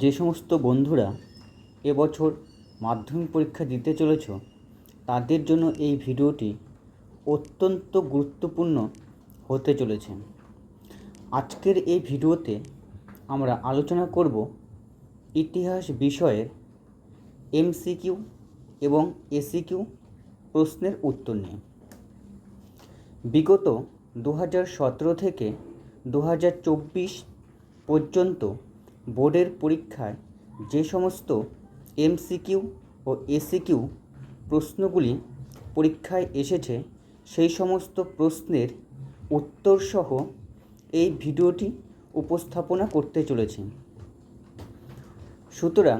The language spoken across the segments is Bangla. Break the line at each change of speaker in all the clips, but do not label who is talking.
যে সমস্ত বন্ধুরা এবছর মাধ্যমিক পরীক্ষা দিতে চলেছ, তাদের জন্য এই ভিডিওটি অত্যন্ত গুরুত্বপূর্ণ হতে চলেছে। আজকের এই ভিডিওতে আমরা আলোচনা করব ইতিহাস বিষয়ের এমসিকিউ এবং এসিকিউ প্রশ্নের উত্তর নিয়ে। বিগত দু হাজার সতেরো থেকে দু হাজার চব্বিশ পর্যন্ত বোর্ডের পরীক্ষায় যে সমস্ত এমসিকিউ ও এসিকিউ প্রশ্নগুলি পরীক্ষায় এসেছে, সেই সমস্ত প্রশ্নের উত্তরসহ এই ভিডিওটি উপস্থাপনা করতে চলেছি। সুতরাং,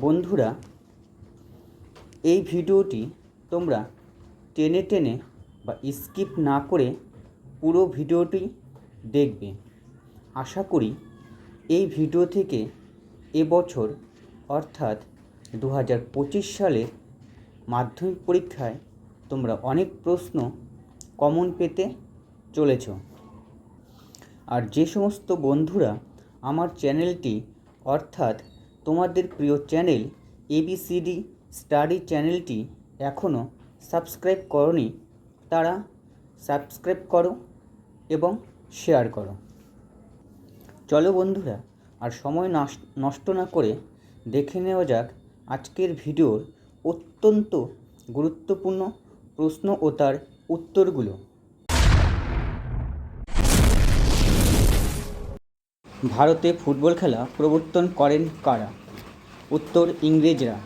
বন্ধুরা, এই ভিডিওটি তোমরা টেনে টেনে বা স্কিপ না করে পুরো ভিডিওটি দেখবে। আশা করি এই ভিডিও থেকে এবছর অর্থাৎ দু হাজার পঁচিশ সালের মাধ্যমিক পরীক্ষায় তোমরা অনেক প্রশ্ন কমন পেতে চলেছ। আর যে সমস্ত বন্ধুরা আমার চ্যানেলটি, অর্থাৎ তোমাদের প্রিয় চ্যানেল এবিসিডি স্টাডি চ্যানেলটি এখনও সাবস্ক্রাইব করনি, তারা সাবস্ক্রাইব করো এবং শেয়ার করো। চলো বন্ধুরা, আর সময় নষ্ট না করে দেখে নেওয়া যাক আজকের ভিডিওর অত্যন্ত গুরুত্বপূর্ণ প্রশ্ন ও তার উত্তরগুলো। ভারতে ফুটবল খেলা প্রবর্তন করেন কারা? উত্তর ইংরেজরা।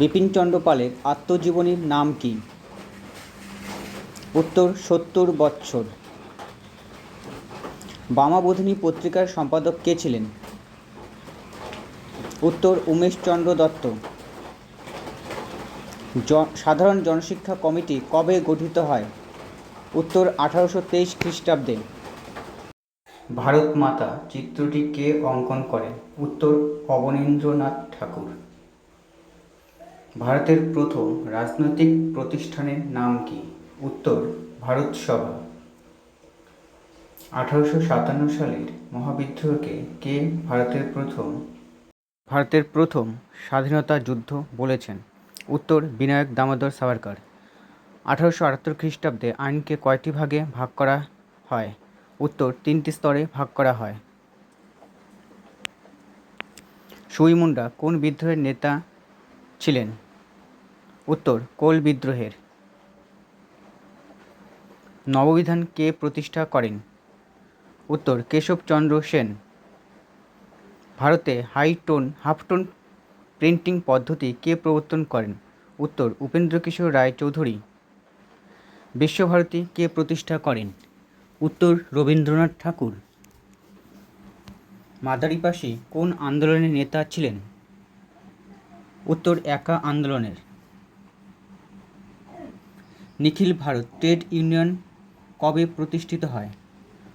বিপিনচন্দ্র পালের আত্মজীবনীর নাম কি? উত্তর সত্তর বৎসর। বামাবোধিনী পত্রিকার সম্পাদক কে ছিলেন? উত্তর উমেশচন্দ্র দত্ত। জ- সাধারণ জনশিক্ষা কমিটি কবে গঠিত হয়? উত্তর আঠারোশো তেইশ খ্রিস্টাব্দে। ভারত মাতা চিত্রটি কে অঙ্কন করেন উত্তর অবনীন্দ্রনাথ ঠাকুর। ভারতের প্রথম রাজনৈতিক প্রতিষ্ঠানের নাম কি? উত্তর ভারত সভা। আঠারোশো সাতান্ন সালের মহাবিদ্রোহকে কে ভারতের প্রথম ভারতের প্রথম স্বাধীনতা যুদ্ধ বলেছেন? উত্তর, বিনায়ক দামোদর সাভারকর। আঠারোশো আটাত্তর খ্রিস্টাব্দে আইনকে কয়টি ভাগে ভাগ করা হয়? উত্তর, তিনটি স্তরে ভাগ করা হয়। সুই মুন্ডা কোন বিদ্রোহের নেতা ছিলেন? উত্তর, কোল বিদ্রোহের। নববিধান কে প্রতিষ্ঠা করেন? উত্তর কেশবচন্দ্র সেন। ভারতে high tone half tone printing পদ্ধতি কে প্রবর্তন করেন? উত্তর, উপেন্দ্রকিশোর রায় চৌধুরী বিশ্বভারতী কে প্রতিষ্ঠা করেন? উত্তর, রবীন্দ্রনাথ ঠাকুর। মাদারিপাশি কোন আন্দোলনের নেতা ছিলেন? উত্তর, একা আন্দোলনের। নিখিল ভারত ট্রেড ইউনিয়ন কবে প্রতিষ্ঠিত হয়?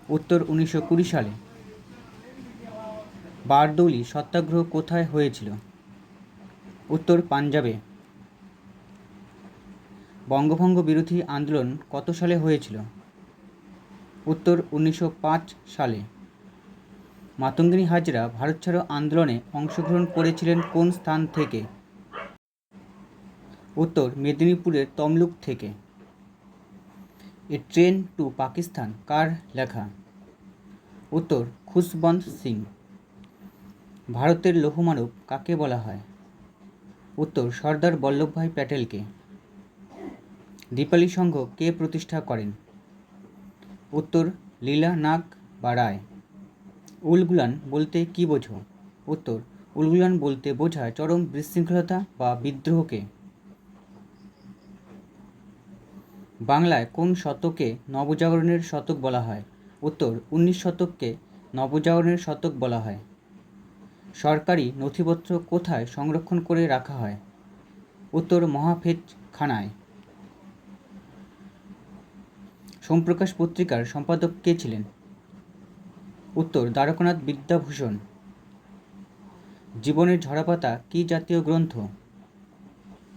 উত্তর উনিশশো কুড়ি সালে। বারদৌলি সত্যাগ্রহ কোথায় হয়েছিল? উত্তর পাঞ্জাবে। বঙ্গভঙ্গ বিরোধী আন্দোলন কত সালে হয়েছিল? উত্তর উনিশশো পাঁচ সালে। মাতঙ্গিনী হাজরা ভারত ছাড়ো আন্দোলনে অংশগ্রহণ করেছিলেন কোন স্থান থেকে? উত্তর মেদিনীপুরের তমলুক থেকে। এ ট্রেন টু পাকিস্তান, কার লেখা? উত্তর, খুশবন্ত সিং। ভারতের লৌহমানব কাকে বলা হয়? উত্তর, সর্দার বল্লভভাই প্যাটেলকে। দীপালি সংঘ কে প্রতিষ্ঠা করেন? উত্তর লীলা নাগ বা রায়। উলগুলান বলতে কি বোঝো? উত্তর উলগুলান বলতে বোঝায় চরম বিশৃঙ্খলতা বা বিদ্রোহকে। বাংলায় কোন শতকে নবজাগরণের শতক বলা হয়? উত্তর, উনিশ শতককে নবজাগরণের শতক বলা হয়। সরকারি নথিপত্র কোথায় সংরক্ষণ করে রাখা হয়? উত্তর মহাফেজ খানায় সোমপ্রকাশ পত্রিকার সম্পাদক কে ছিলেন? উত্তর, দ্বারকানাথ বিদ্যাভূষণ। জীবনের ঝরাপাতা কি জাতীয় গ্রন্থ?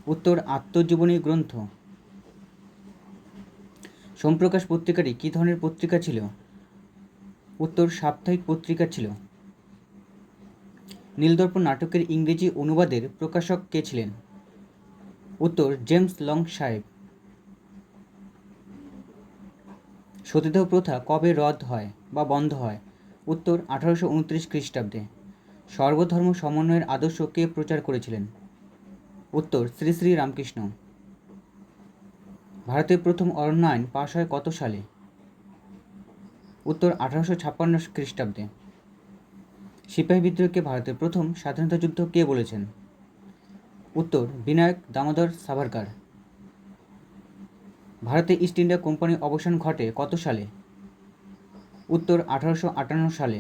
উত্তর, আত্মজীবনী গ্রন্থ। সোমপ্রকাশ পত্রিকাটি কী ধরনের পত্রিকা ছিল? উত্তর, সাপ্তাহিক পত্রিকা ছিল। নীলদর্পণ নাটকের ইংরেজি অনুবাদের প্রকাশক কে ছিলেন? উত্তর, জেমস লং সাহেব। সতীদাহ প্রথা কবে রদ হয় বা বন্ধ হয়? উত্তর, আঠারোশো উনত্রিশ খ্রিস্টাব্দে। সর্বধর্ম সমন্বয়ের আদর্শ কে প্রচার করেছিলেন? উত্তর, শ্রী শ্রী রামকৃষ্ণ। ভারতের প্রথম অরণ্য আইন পাশ হয় কত সালে? উত্তর আঠারোশো ছাপ্পান্ন খ্রিস্টাব্দে। সিপাহী বিদ্রোহকে ভারতের প্রথম স্বাধীনতা যুদ্ধ কে বলেছেন? উত্তর, বিনায়ক দামোদর সাভারকার। ভারতে ইস্ট ইন্ডিয়া কোম্পানির অবসান ঘটে কত সালে? উত্তর, আঠারোশো আটান্ন সালে।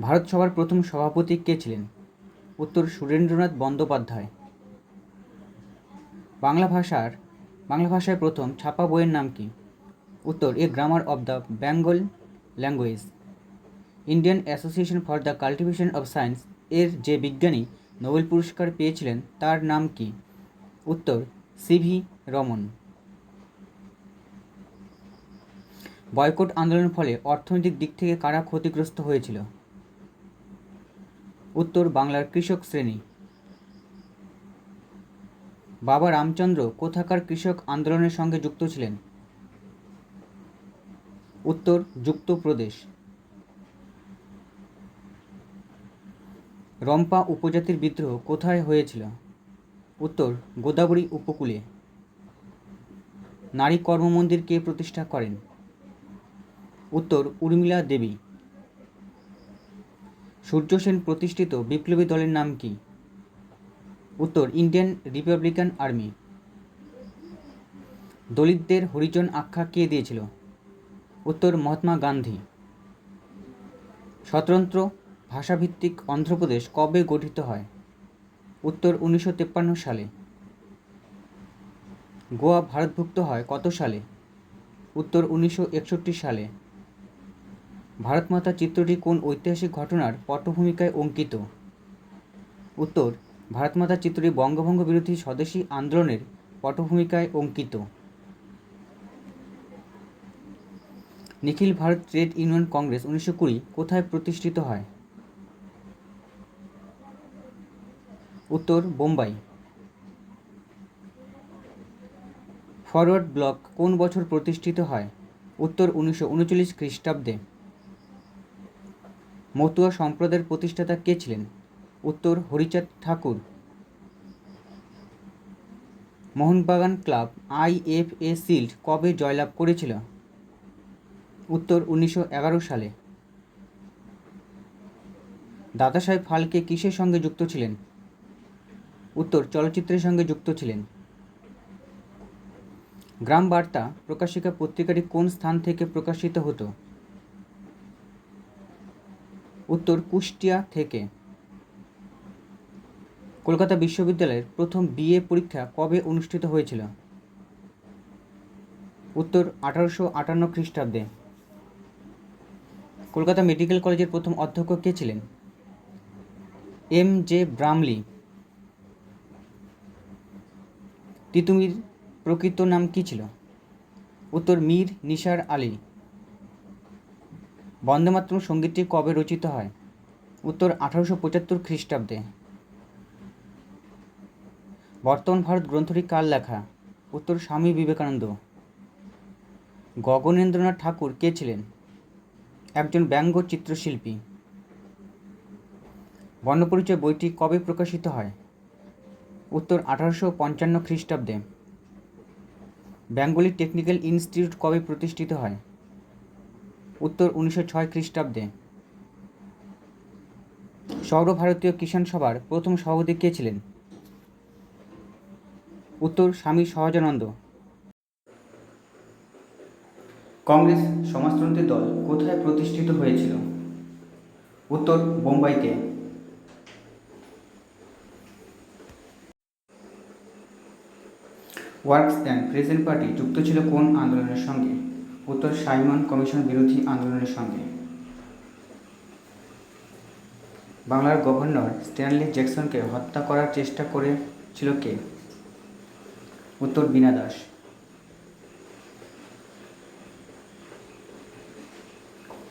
ভারত সভার প্রথম সভাপতি কে ছিলেন? উত্তর, সুরেন্দ্রনাথ বন্দ্যোপাধ্যায়। বাংলা ভাষার, বাংলা ভাষায় প্রথম ছাপা বইয়ের নাম কি? উত্তর, a grammar of the Bengal language Indian association for the cultivation of science এর যে বিজ্ঞানী নোবেল পুরস্কার পেয়েছিলেন, তার নাম কি? উত্তর সিভি রমন। বয়কট আন্দোলনের ফলে অর্থনৈতিক দিক থেকে কারা ক্ষতিগ্রস্ত হয়েছিল? উত্তর, বাংলার কৃষক শ্রেণি। বাবা রামচন্দ্র কোথাকার কৃষক আন্দোলনের সঙ্গে যুক্ত ছিলেন? উত্তর যুক্ত প্রদেশ রম্পা উপজাতির বিদ্রোহ কোথায় হয়েছিল? উত্তর, গোদাবরী উপকূলে। নারী কর্মমন্দির কে প্রতিষ্ঠা করেন? উত্তর, উর্মিলা দেবী। সূর্য সেন প্রতিষ্ঠিত বিপ্লবী দলের নাম কি? উত্তর, ইন্ডিয়ান রিপাবলিকান আর্মি। দলিতদের হরিজন আখ্যা কে দিয়েছিল? উত্তর, মহাত্মা গান্ধী। স্বতন্ত্র ভাষাভিত্তিক অন্ধ্রপ্রদেশ কবে গঠিত হয়? উত্তর, উনিশশো তেপ্পান্ন সালে। গোয়া ভারতভুক্ত হয় কত সালে? উত্তর, উনিশশো একষট্টি সালে। ভারতমাতা চিত্রটি কোন ঐতিহাসিক ঘটনার পটভূমিকায় অঙ্কিত? উত্তর ভারতমাতা চিত্রটি বঙ্গভঙ্গ বিরোধী স্বদেশী আন্দোলনের পটভূমিকায় অঙ্কিত। নিখিল ভারত ট্রেড ইউনিয়ন কংগ্রেস উনিশশো কুড়ি কোথায় প্রতিষ্ঠিত হয়? উত্তর, বোম্বাই। ফরওয়ার্ড ব্লক কোন বছর প্রতিষ্ঠিত হয়? উত্তর, উনিশশো উনচল্লিশ খ্রিস্টাব্দে। মতুয়া সম্প্রদায়ের প্রতিষ্ঠাতা কে ছিলেন? উত্তর Harichand Thakur. Mohun Bagan club IFA shield কবে জয়লাভ করেছিল? উত্তর উনিশশো এগারো সালে। দাদাসাহেব ফালকে কিসের সঙ্গে যুক্ত ছিলেন? উত্তর চলচ্চিত্রের সঙ্গে যুক্ত ছিলেন। গ্রাম বার্তা, প্রকাশিকা পত্রিকাটি কোন স্থান থেকে প্রকাশিত হতো? উত্তর কুষ্টিয়া থেকে। কলকাতা বিশ্ববিদ্যালয়ের প্রথম বিএ পরীক্ষা কবে অনুষ্ঠিত হয়েছিল? উত্তর আঠারোশো আটান্ন খ্রিস্টাব্দে। কলকাতা মেডিকেল কলেজের প্রথম অধ্যক্ষ কে ছিলেন? এম জে ব্রামলি তিতুমির প্রকৃত নাম কী ছিল? উত্তর মীর নিসার আলী। বন্দেমাতরম সঙ্গীতটি কবে রচিত হয়? উত্তর আঠারোশো পঁচাত্তর খ্রিস্টাব্দে। বর্তমান ভারত গ্রন্থটি কার লেখা? উত্তর স্বামী বিবেকানন্দ। গগনেন্দ্রনাথ ঠাকুর কে ছিলেন? একজন ব্যঙ্গ চিত্রশিল্পী। বর্ণপরিচয় বইটি কবে প্রকাশিত হয়? উত্তর আঠারোশো পঞ্চান্ন খ্রিস্টাব্দে। বেঙ্গলি টেকনিক্যাল ইনস্টিটিউট কবে প্রতিষ্ঠিত হয়? উত্তর উনিশশো ছয় খ্রিস্টাব্দে। সর্বভারতীয় কিষাণ সভার প্রথম সভাপতি কে ছিলেন? উত্তর স্বামী সহজানন্দ। কংগ্রেস সমাজতন্ত্রী দল কোথায় প্রতিষ্ঠিত হয়েছিল? উত্তর বোম্বাইতে। ওয়ার্কস অ্যান্ড প্রেজেন্ট পার্টি যুক্ত ছিল কোন আন্দোলনের সঙ্গে? উত্তর সাইমন কমিশন বিরোধী আন্দোলনের সঙ্গে। বাংলার গভর্নর স্ট্যানলি জ্যাকসনকে হত্যা করার চেষ্টা করেছিল কে? উত্তর বীণা দাস।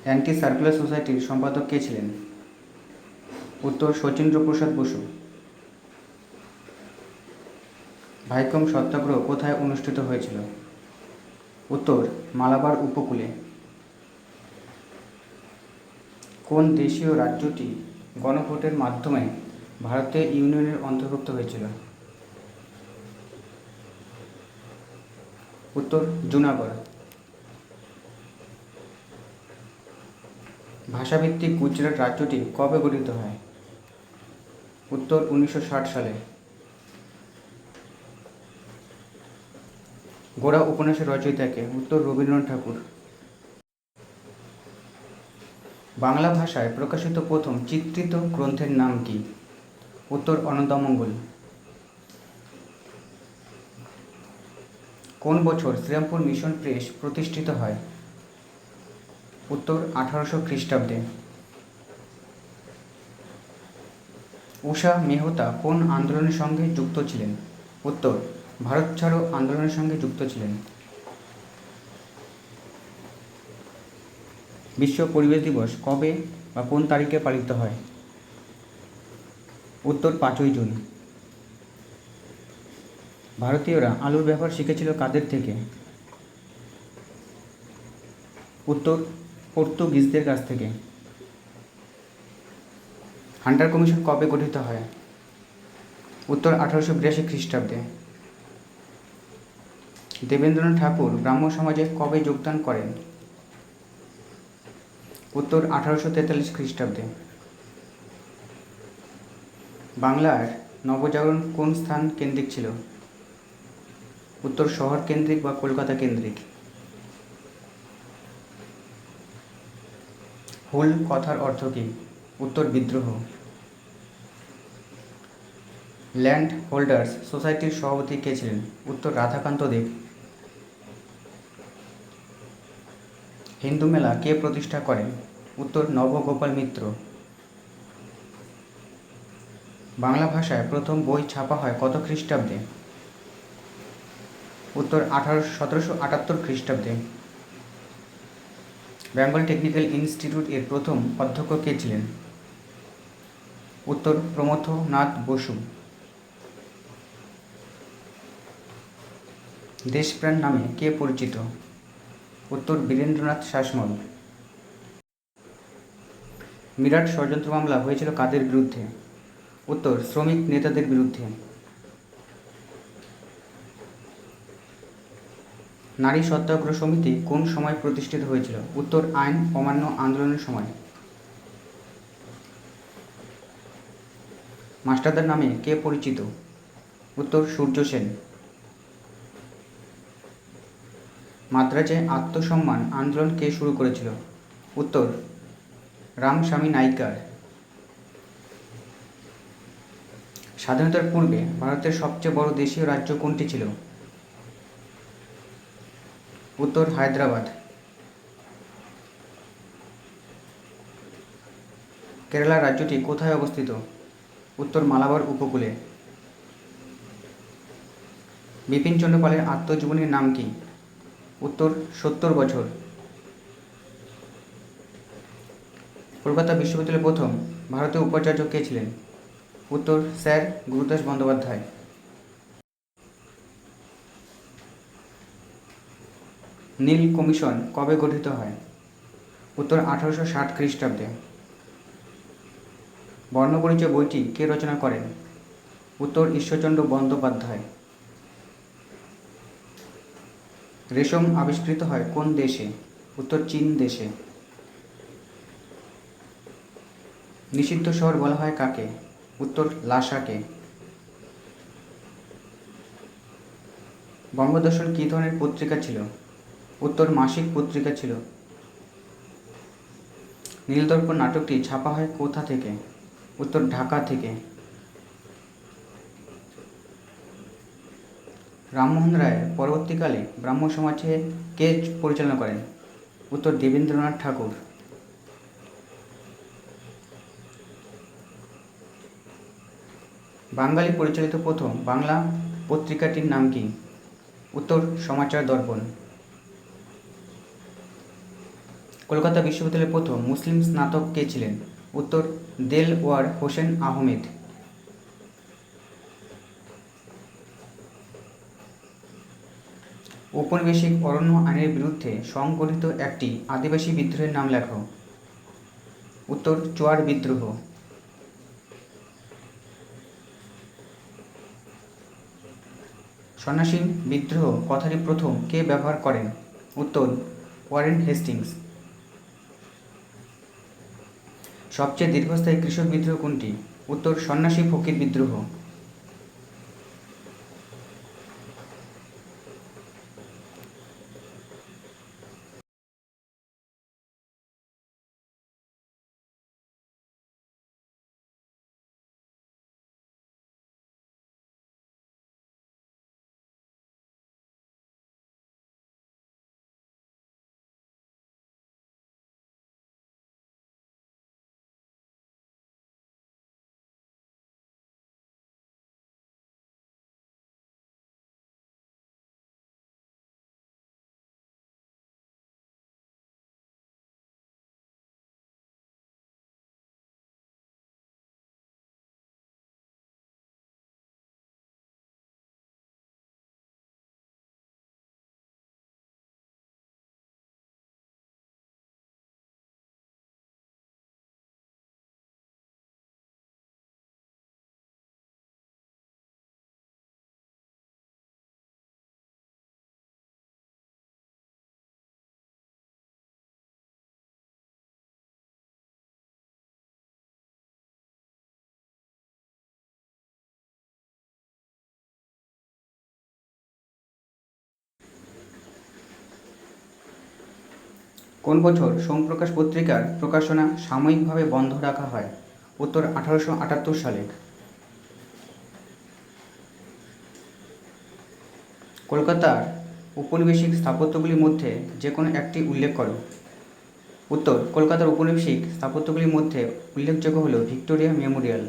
অ্যান্টি সার্কুলার সোসাইটির সম্পাদক কে ছিলেন? উত্তর শচীন্দ্র প্রসাদ বসু। ভাইকম সত্যাগ্রহ কোথায় অনুষ্ঠিত হয়েছিল? উত্তর মালাবার উপকূলে। কোন দেশীয় রাজ্যটি গণভোটের মাধ্যমে ভারতীয় ইউনিয়নের অন্তর্ভুক্ত হয়েছিল? উত্তর জুনাগড়। ভাষাভিত্তিক গুজরাট রাজ্যটি কবে গঠিত হয়? উত্তর উনিশশো ষাট সালে। গোড়া উপন্যাসের রচয়িতাকে উত্তর রবীন্দ্রনাথ ঠাকুর। বাংলা ভাষায় প্রকাশিত প্রথম চিত্রিত গ্রন্থের নাম কি? উত্তর অনন্তমঙ্গল। কোন বছর শ্রীরামপুর মিশন প্রেস প্রতিষ্ঠিত হয়? উত্তর আঠারোশো খ্রিস্টাব্দে। উষা মেহতা কোন আন্দোলনের সঙ্গে যুক্ত ছিলেন? উত্তর, ভারত ছাড়ো আন্দোলনের সঙ্গে যুক্ত ছিলেন। বিশ্ব পরিবেশ দিবস কবে বা কোন তারিখে পালিত হয়? উত্তর পাঁচই জুন। ভারতীয়রা আলুর ব্যবহার শিখেছিল কাদের থেকে? উত্তর, পর্তুগিজদের কাছ থেকে। হান্টার কমিশন কবে গঠিত হয়? উত্তর আঠারোশো বিরাশি খ্রিস্টাব্দে। দেবেন্দ্রনাথ ঠাকুর ব্রাহ্ম সমাজে কবে যোগদান করেন? উত্তর আঠারোশো তেতাল্লিশ খ্রিস্টাব্দে। বাংলার নবজাগরণ কোন স্থান কেন্দ্রিক ছিল? উত্তর শহর কেন্দ্রিক বা কলকাতা কেন্দ্রিক? হুল কথার অর্থ কী? উত্তর বিদ্রোহ। ল্যান্ড হোল্ডার্স সোসাইটির সভাপতি কে ছিলেন? উত্তর রাধাকান্ত দেব। হিন্দু মেলা কে প্রতিষ্ঠা করেন? উত্তর নবগোপাল মিত্র। বাংলা ভাষায় প্রথম বই ছাপা হয় কত খ্রিস্টাব্দে? উত্তর আঠারো সতেরোশো আটাত্তর খ্রিস্টাব্দে বেঙ্গল টেকনিক্যাল ইনস্টিটিউট এর প্রথম অধ্যক্ষ কে ছিলেন? উত্তর প্রমথনাথ বসু। দেশপ্রাণ নামে কে পরিচিত? উত্তর বীরেন্দ্রনাথ শাসমল। মিরাট ষড়যন্ত্র মামলা হয়েছিল কাদের বিরুদ্ধে? উত্তর শ্রমিক নেতাদের বিরুদ্ধে। নারী সত্যাগ্রহ সমিতি কোন সময় প্রতিষ্ঠিত হয়েছিল? উত্তর, আইন, অমান্য আন্দোলনের সময়। মাস্টারদার নামে কে পরিচিত? উত্তর, সূর্য সেন। মাদ্রাজে আত্মসম্মান আন্দোলন কে শুরু করেছিল? উত্তর, রামস্বামী নাইকার। স্বাধীনতার পূর্বে ভারতের সবচেয়ে বড় দেশীয় রাজ্য কোনটি ছিল? উত্তর হায়দ্রাবাদ। কেরালা রাজ্যটি কোথায় অবস্থিত? উত্তর মালাবার উপকূলে। বিপিন চন্দ্রপালের আত্মজীবনীর নাম কি? উত্তর, সত্তর বছর। কলকাতা বিশ্ববিদ্যালয়ের প্রথম ভারতীয় উপাচার্য কে ছিলেন? উত্তর, স্যার গুরুদাস বন্দ্যোপাধ্যায়। নীল কমিশন কবে গঠিত হয়? উত্তর আঠারোশো ষাট খ্রিস্টাব্দে। বর্ণপরিচয় বইটি কে রচনা করেন? উত্তর ঈশ্বরচন্দ্র বন্দ্যোপাধ্যায়। রেশম আবিষ্কৃত হয় কোন দেশে? উত্তর চীন দেশে। নিষিদ্ধ শহর বলা হয় কাকে? উত্তর লাসাকে। বঙ্গদর্শন কী ধরনের পত্রিকা ছিল? উত্তর মাসিক পত্রিকা ছিল। নীলদর্পণ নাটকটি ছাপা হয় কোথা থেকে? উত্তর ঢাকা থেকে। রামমোহন রায় পরবর্তীকালে ব্রাহ্ম সমাজে কে পরিচালনা করেন। উত্তর দেবেন্দ্রনাথ ঠাকুর। বাঙালি পরিচালিত প্রথম বাংলা পত্রিকাটির নাম কি? উত্তর সমাচার দর্পণ। কলকাতা বিশ্ববিদ্যালয়ের প্রথম মুসলিম স্নাতক কে ছিলেন? উত্তর, দেলওয়ার হোসেন আহমেদ। ঔপনিবেশিক অরণ্য আইনের বিরুদ্ধে সংগঠিত একটি আদিবাসী বিদ্রোহের নাম লেখো। উত্তর, চোয়ার বিদ্রোহ। সন্ন্যাসী বিদ্রোহ কথাটি প্রথম কে ব্যবহার করেন? উত্তর, ওয়ারেন হেস্টিংস। সবচেয়ে দীর্ঘস্থায়ী কৃষক বিদ্রোহ কোনটি? উত্তর সন্ন্যাসী ফকির বিদ্রোহ। কোন বছর সোমপ্রকাশ পত্রিকার প্রকাশনা সাময়িকভাবে বন্ধ রাখা হয়? উত্তর আঠারোশো আটাত্তর সালে। কলকাতার উপনিবেশিক স্থাপত্যগুলির মধ্যে যে কোনো একটি উল্লেখ করো। উত্তর, কলকাতার উপনিবেশিক স্থাপত্যগুলির মধ্যে উল্লেখযোগ্য হল Victoria memorial.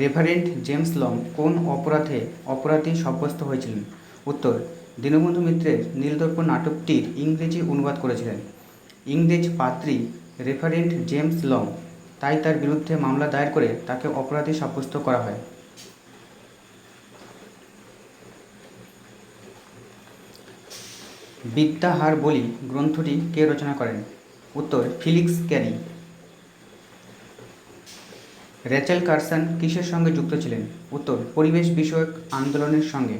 Reverend James Long কোন অপরাধে অপরাধী সাব্যস্ত হয়েছিলেন? উত্তর দীনবন্ধু মিত্রের নীলদর্পণ নাটকটির ইংরেজি অনুবাদ করেছিলেন। ইংরেজ পাত্রী রেফারেন্ট জেমস লং, তাই তার বিরুদ্ধে মামলা দায়ের করে তাকে অপরাধী সাব্যস্ত করা হয়। বিদ্যাহার বলি গ্রন্থটি কে রচনা করেন? উত্তর ফিলিক্স ক্যারি। রেচেল কারসন কিসের সঙ্গে যুক্ত ছিলেন? উত্তর পরিবেশ বিষয়ক আন্দোলনের সঙ্গে।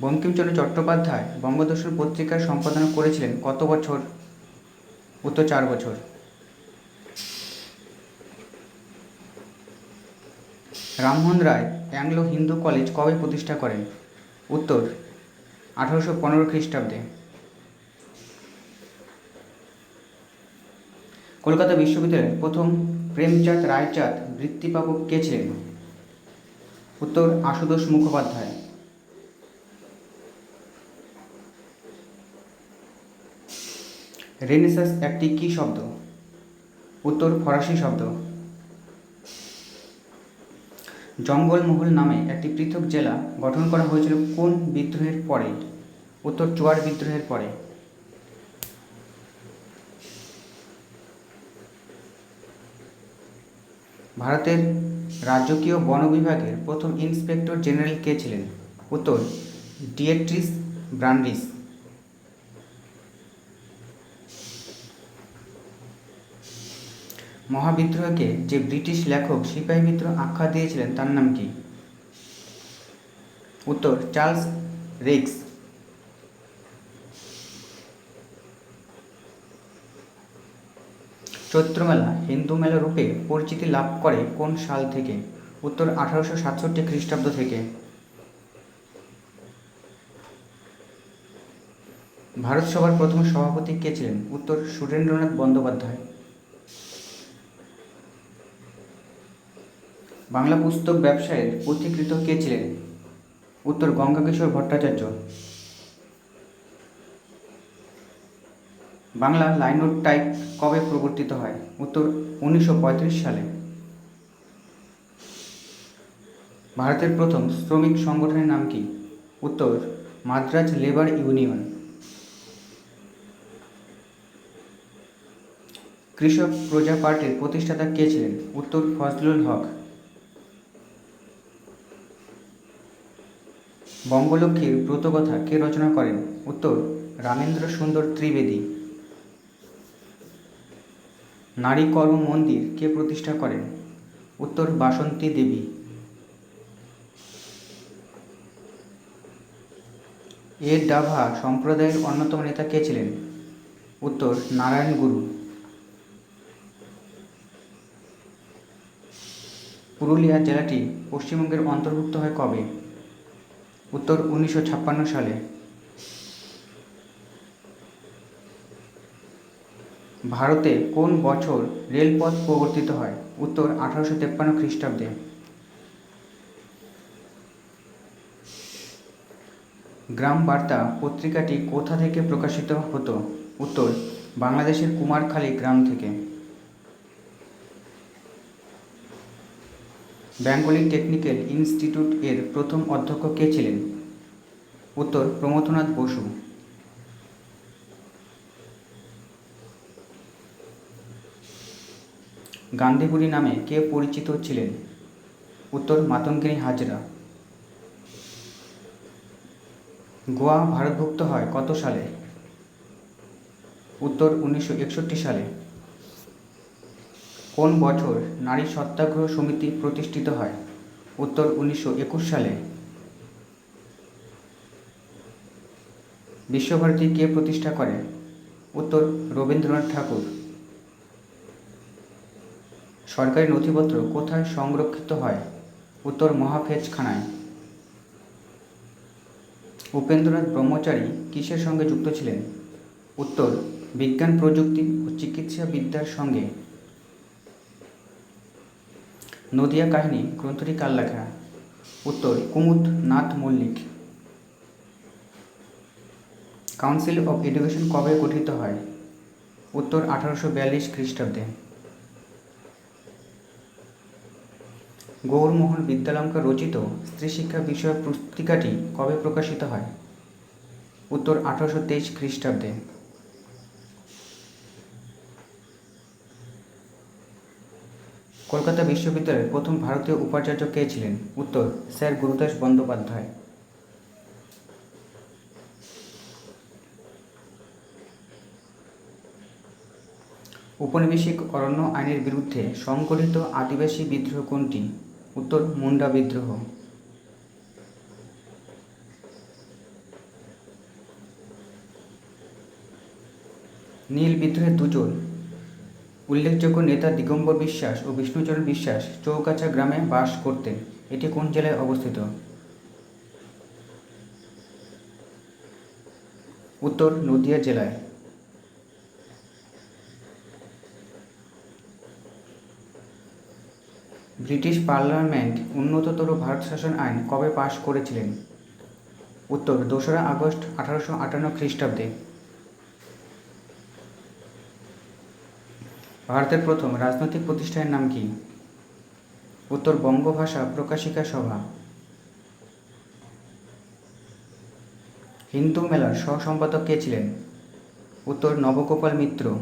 বঙ্কিমচন্দ্র চট্টোপাধ্যায় বঙ্গদর্শন পত্রিকার সম্পাদনা করেছিলেন কত বছর? উত্তর চার বছর। রামমোহন রায় অ্যাংলো হিন্দু কলেজ কবে প্রতিষ্ঠা করেন? উত্তর, আঠারোশো পনেরো খ্রিস্টাব্দে। কলকাতা বিশ্ববিদ্যালয়ের প্রথম প্রেমচাঁদ রায়চাঁদ বৃত্তিপ্রাপক কে ছিলেন? উত্তর, আশুতোষ মুখোপাধ্যায়। রেনেসাস একটি কী শব্দ? উত্তর ফরাসি শব্দ। জঙ্গলমহল নামে একটি পৃথক জেলা গঠন করা হয়েছিল কোন বিদ্রোহের পরে? উত্তর চুয়ার বিদ্রোহের পরে। ভারতের রাজকীয় বন বিভাগের প্রথম ইন্সপেক্টর জেনারেল কে ছিলেন? উত্তর ডিয়েট্রিস ব্রান্ডিস মহাবিদ্রোহকে যে ব্রিটিশ লেখক সিপাহী বিদ্রোহ আখ্যা দিয়েছিলেন, তার নাম কি? উত্তর, চার্লস রিক্স। চৈত্রমেলা হিন্দু মেলা রূপে পরিচিতি লাভ করে কোন সাল থেকে? উত্তর, আঠারোশো সাতষট্টি খ্রিস্টাব্দ থেকে। ভারত সভার প্রথম সভাপতি কে ছিলেন? উত্তর, সুরেন্দ্রনাথ বন্দ্যোপাধ্যায়। বাংলা পুস্তক ব্যবসায়ের পথিকৃত কে ছিলেন? উত্তর গঙ্গাকিশোর ভট্টাচার্য। বাংলা লাইনোট টাইপ কবে প্রবর্তিত হয়? উত্তর উনিশশো পঁয়ত্রিশ সালে। ভারতের প্রথম শ্রমিক সংগঠনের নাম কি? উত্তর, মাদ্রাজ লেবার ইউনিয়ন। কৃষক প্রজা পার্টির প্রতিষ্ঠাতা কে ছিলেন? উত্তর ফজলুল হক। বঙ্গলক্ষ্মীর ব্রতকথা কে রচনা করেন? উত্তর, রামেন্দ্র সুন্দর ত্রিবেদী। নারী কর্ম মন্দির কে প্রতিষ্ঠা করেন? উত্তর, বাসন্তী দেবী। এ ডাভা সম্প্রদায়ের অন্যতম নেতা কে ছিলেন? উত্তর, নারায়ণ গুরু। পুরুলিয়া জেলাটি পশ্চিমবঙ্গের অন্তর্ভুক্ত হয় কবে? উত্তর উনিশশো ছাপ্পান্ন সালে। ভারতে কোন বছর রেলপথ প্রবর্তিত হয়? উত্তর আঠারোশো তেপ্পান্ন খ্রিস্টাব্দে। গ্রাম বার্তা পত্রিকাটি কোথা থেকে প্রকাশিত হতো? উত্তর, বাংলাদেশের কুমারখালী গ্রাম থেকে। বেঙ্গলি টেকনিক্যাল ইনস্টিটিউট এর প্রথম অধ্যক্ষ কে ছিলেন? উত্তর, প্রমথনাথ বসু। গান্ধীপুরী নামে কে পরিচিত ছিলেন? উত্তর, মাতঙ্গিনী হাজরা। গোয়া ভারতভুক্ত হয় কত সালে? উত্তর, উনিশশো একষট্টি সালে। কোন বছর নারী সত্যাগ্রহ সমিতি প্রতিষ্ঠিত হয়? উত্তর উনিশশো একুশ সালে। বিশ্বভারতী কে প্রতিষ্ঠা করে উত্তর রবীন্দ্রনাথ ঠাকুর। সরকারি নথিপত্র কোথায় সংরক্ষিত হয়? উত্তর মহাফেজখানায়। উপেন্দ্রনাথ ব্রহ্মচারী কিসের সঙ্গে যুক্ত ছিলেন? উত্তর বিজ্ঞান প্রযুক্তি ও চিকিৎসা বিদ্যার সঙ্গে। নদিয়া কাহিনী গ্রন্থটি কার লেখা? উত্তর, Kumud Nath Mallik. Council of education কবে গঠিত হয়? উত্তর, আঠারোশো বিয়াল্লিশ খ্রিস্টাব্দে। গৌরমোহন বিদ্যালঙ্কার রচিত স্ত্রী শিক্ষা বিষয়ক পুস্তিকাটি কবে প্রকাশিত হয়? উত্তর, আঠারোশো তেইশ খ্রিস্টাব্দে। কলকাতা বিশ্ববিদ্যালয়ের প্রথম ভারতীয় উপাচার্য কে ছিলেন? উত্তর, স্যার গুরুদাস বন্দ্যোপাধ্যায়। উপনিবেশিক অরণ্য আইনের বিরুদ্ধে সংগঠিত আদিবাসী বিদ্রোহ কোনটি? উত্তর, মুন্ডা বিদ্রোহ। নীল বিদ্রোহের দুজন উল্লেখযোগ্য নেতা দিগম্বর বিশ্বাস ও বিষ্ণুচরণ বিশ্বাস চৌকাছা গ্রামে বাস করতেন। এটি কোন জেলায় অবস্থিত? উত্তর নদিয়া জেলায়। ব্রিটিশ পার্লামেন্ট উন্নততর ভারত শাসন আইন কবে পাশ করেছিলেন? উত্তর, দোসরা আগস্ট আঠারোশো আটান্ন খ্রিস্টাব্দে। ভারতের প্রথম রাজনৈতিক প্রতিষ্ঠানের নাম কি? উত্তর বঙ্গভাষা প্রকাশিকা সভা। হিন্দু মেলার সহ-সম্পাদক কে ছিলেন? উত্তর নবগোপাল মিত্র।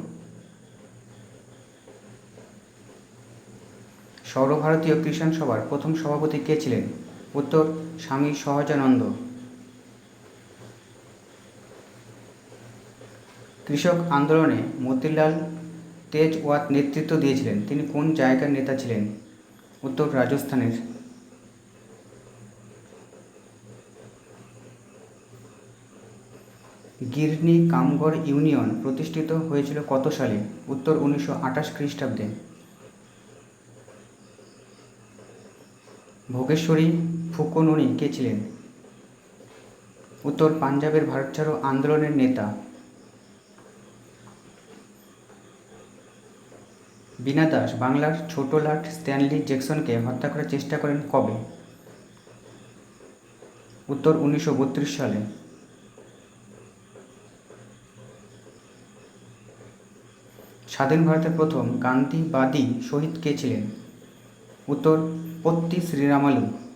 সর্বভারতীয় কৃষাণ সভার প্রথম সভাপতি কে ছিলেন? উত্তর স্বামী সহজানন্দ। কৃষক আন্দোলনে মতিলাল তেজওয়াত নেতৃত্ব দিয়েছিলেন। তিনি কোন জায়গার নেতা ছিলেন? উত্তর রাজস্থানের। গিরনি কামগড় ইউনিয়ন প্রতিষ্ঠিত হয়েছিল কত সালে? উত্তর উনিশশো আঠাশ খ্রিস্টাব্দে। ভোগেশ্বরী ফুকনুনি কে ছিলেন? উত্তর পাঞ্জাবের ভারত ছাড়ো আন্দোলনের নেতা বীণা দাস বাংলার ছোট লাট স্ট্যানলি জ্যাকসনকে হত্যা করার চেষ্টা করেন কবে? উত্তর উনিশশো বত্রিশ সালে। স্বাধীন ভারতের প্রথম গান্ধীবাদী শহীদ কে ছিলেন? উত্তর পত্তি শ্রীরামালু।